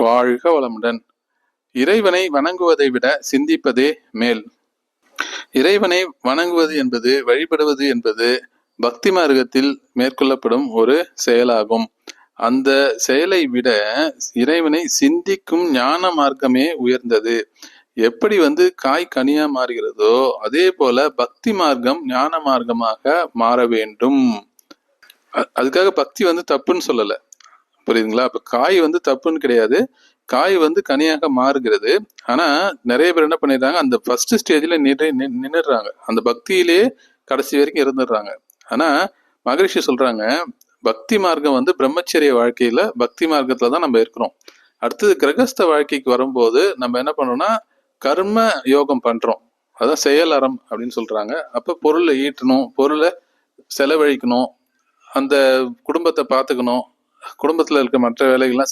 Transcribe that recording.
வாழ்க வளமுடன். இறைவனை வணங்குவதை விட சிந்திப்பதே மேல். இறைவனை வணங்குவது என்பது வழிபடுவது என்பது பக்தி மார்க்கத்தில் மேற்கொள்ளப்படும் ஒரு செயலாகும். அந்த செயலை விட இறைவனை சிந்திக்கும் ஞான மார்க்கமே உயர்ந்தது. எப்படி வந்து காய் கனியா மாறுகிறதோ அதே போல பக்தி மார்க்கம் ஞான மார்க்கமாக மாற வேண்டும். அதுக்காக பக்தி வந்து தப்புன்னு சொல்லலை. புரியுதுங்களா? அப்போ காய் வந்து தப்புன்னு கிடையாது. காய் வந்து கனியாக மாறுகிறது. ஆனால் நிறைய பேர் என்ன பண்ணிடுறாங்க அந்த ஃபர்ஸ்ட் ஸ்டேஜில் நின்று நின்றுடுறாங்க அந்த பக்தியிலே கடைசி வரைக்கும் இருந்துடுறாங்க. ஆனால் மகரிஷி சொல்கிறாங்க பக்தி மார்க்கம் வந்து பிரம்மச்சரிய வாழ்க்கையில் பக்தி மார்க்கத்தில் தான் நம்ம இருக்கிறோம். அடுத்தது கிரகஸ்த வாழ்க்கைக்கு வரும்போது நம்ம என்ன பண்ணோம்னா கர்ம யோகம் பண்ணுறோம் அதான் செயல் அறம் அப்படின்னு சொல்கிறாங்க அப்போ பொருளை ஈட்டணும் பொருளை செலவழிக்கணும் அந்த குடும்பத்தை பார்த்துக்கணும் குடும்பத்துல இருக்க மற்ற வேலைகள்லாம்